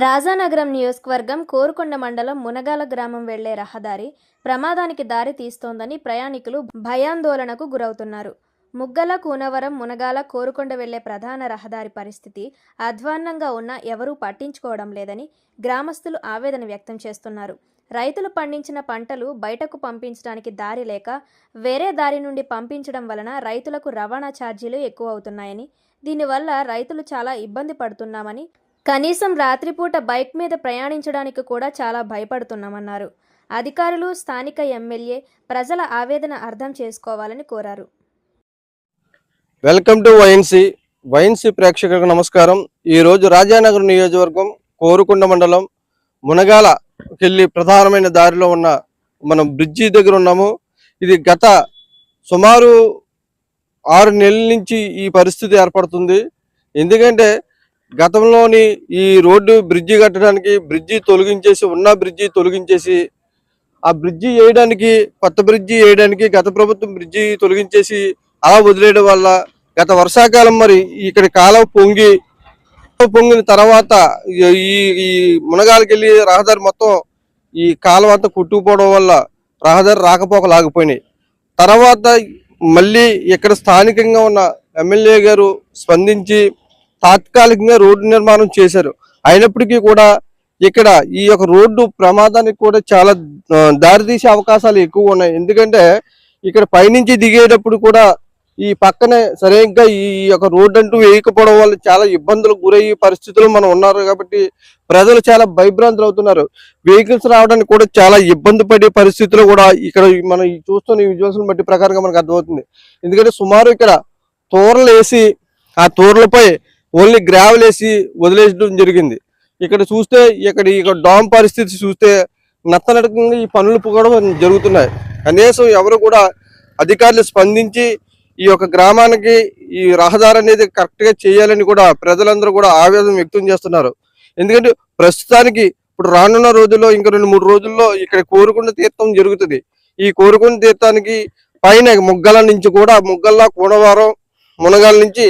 రాజానగరం నియోజకవర్గం కోరుకొండ మండలం మునగాల గ్రామం వెళ్ళే రహదారి ప్రమాదానికి దారి తీస్తోందని ప్రయాణికులు భయాందోళనకు గురవుతున్నారు. ముగ్గల కూనవరం మునగాల కోరుకొండ వెళ్ళే ప్రధాన రహదారి పరిస్థితి అధ్వాన్నంగా ఉన్నా ఎవరూ పట్టించుకోవడం లేదని గ్రామస్తులు ఆవేదన వ్యక్తం చేస్తున్నారు. రైతులు పండించిన పంటలు బయటకు పంపించడానికి దారి లేక వేరే దారి నుండి పంపించడం వలన రైతులకు రవాణా ఛార్జీలు ఎక్కువ అవుతున్నాయని దీనివల్ల రైతులు చాలా ఇబ్బంది పడుతున్నామని కనీసం రాత్రిపూట బైక్ మీద ప్రయాణించడానికి కూడా చాలా భయపడుతున్నామన్నారు. అధికారులు స్థానిక ఎమ్మెల్యే ప్రజల ఆవేదన అర్థం చేసుకోవాలని కోరారు. Welcome to YNC. వైఎన్సీ ప్రేక్షకులకు నమస్కారం. ఈరోజు రాజానగర్ నియోజకవర్గం కోరుకొండ మండలం మునగాలకెళ్ళి ప్రధానమైన దారిలో ఉన్న మనం బ్రిడ్జి దగ్గర ఉన్నాము. ఇది గత సుమారు ఆరు నెలల నుంచి ఈ పరిస్థితి ఏర్పడుతుంది. ఎందుకంటే గతంలోని ఈ రోడ్డు బ్రిడ్జి కట్టడానికి బ్రిడ్జి తొలగించేసి ఉన్న బ్రిడ్జి తొలగించేసి ఆ బ్రిడ్జి వేయడానికి కొత్త బ్రిడ్జి వేయడానికి గత ప్రభుత్వం బ్రిడ్జి తొలగించేసి అలా వదిలేయడం వల్ల గత వర్షాకాలం మరి ఇక్కడ కాలం పొంగి పొంగిన తర్వాత ఈ- ఈ మునగాలకి వెళ్ళి రహదారి మొత్తం ఈ కాలం అంతా కొట్టుకుపోవడం వల్ల రహదారి రాకపోకలాగిపోయినాయి తర్వాత మళ్ళీ ఇక్కడ స్థానికంగా ఉన్న ఎమ్మెల్యే గారు స్పందించి తాత్కాలికంగా రోడ్డు నిర్మాణం చేశారు. అయినప్పటికీ కూడా ఇక్కడ ఈ యొక్క రోడ్డు ప్రమాదానికి కూడా చాలా దారితీసే అవకాశాలు ఎక్కువ ఉన్నాయి. ఎందుకంటే ఇక్కడ పైనుంచి దిగేటప్పుడు కూడా ఈ పక్కనే సరిగ్గా ఈ యొక్క రోడ్డు అంటూ వేయకపోవడం వల్ల చాలా ఇబ్బందులకు గురయ్యే పరిస్థితులు మనం ఉన్నారు కాబట్టి ప్రజలు చాలా భయభ్రాంతులు అవుతున్నారు. వెహికల్స్ రావడానికి కూడా చాలా ఇబ్బంది పడే పరిస్థితులు కూడా ఇక్కడ మనం చూస్తున్న విజువల్స్ని బట్టి ప్రకారంగా మనకు అర్థమవుతుంది. ఎందుకంటే సుమారు ఇక్కడ తోరలు వేసి ఆ తోరలపై ఓన్లీ గ్రావెల్ వేసి వదిలేయడం జరిగింది. ఇక్కడ చూస్తే ఇక్కడ ఇక్కడ డామ్ పరిస్థితి చూస్తే నత్తనడకంగా ఈ పనులు కూడా జరుగుతున్నాయి. కనీసం ఎవరు కూడా అధికారులు స్పందించి ఈ యొక్క గ్రామానికి ఈ రహదారి అనేది కరెక్ట్గా చేయాలని కూడా ప్రజలందరూ కూడా ఆవేదన వ్యక్తం చేస్తున్నారు. ఎందుకంటే ప్రస్తుతానికి ఇప్పుడు రానున్న రోజుల్లో ఇంకా రెండు మూడు రోజుల్లో ఇక్కడ కోరుకున్న తీర్థం జరుగుతుంది. ఈ కోరుకున్న తీర్థానికి పైన ముగ్గల నుంచి కూడా ముగ్గల్లా కూడవారం మునగాల నుంచి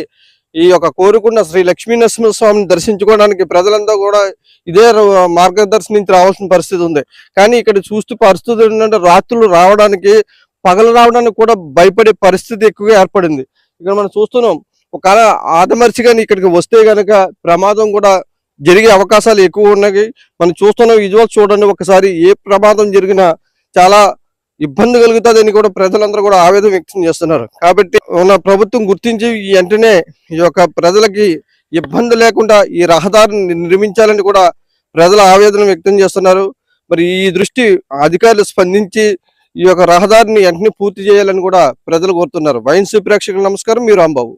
ఈ యొక్క కోరుకున్న శ్రీ లక్ష్మీ నరసింహస్వామిని దర్శించుకోవడానికి ప్రజలంతా కూడా ఇదే మార్గదర్శనం నుంచి రావాల్సిన పరిస్థితి ఉంది. కానీ ఇక్కడ చూస్తూ పరిస్థితి ఏంటంటే రాత్రులు రావడానికి పగలు రావడానికి కూడా భయపడే పరిస్థితి ఎక్కువగా ఏర్పడింది. ఇక్కడ మనం చూస్తున్నాం ఒక ఆదమర్చి కానీ ఇక్కడికి వస్తే గనక ప్రమాదం కూడా జరిగే అవకాశాలు ఎక్కువ ఉన్నాయి. మనం చూస్తున్నాం విజువల్స్ చూడండి ఒకసారి ఏ ప్రమాదం జరిగినా చాలా ఇబ్బంది కలుగుతుందని కూడా ప్రజలందరూ కూడా ఆవేదన వ్యక్తం చేస్తున్నారు. కాబట్టి మన ప్రభుత్వం గుర్తించి ఈ వెంటనే ఈ యొక్క ప్రజలకి ఇబ్బంది లేకుండా ఈ రహదారిని నిర్మించాలని కూడా ప్రజల ఆవేదన వ్యక్తం చేస్తున్నారు. మరి ఈ దృష్టి అధికారులు స్పందించి ఈ యొక్క రహదారిని వెంటనే పూర్తి చేయాలని కూడా ప్రజలు కోరుతున్నారు. వైన్సీ ప్రేక్షకులు నమస్కారం. మీరు రాంబాబు.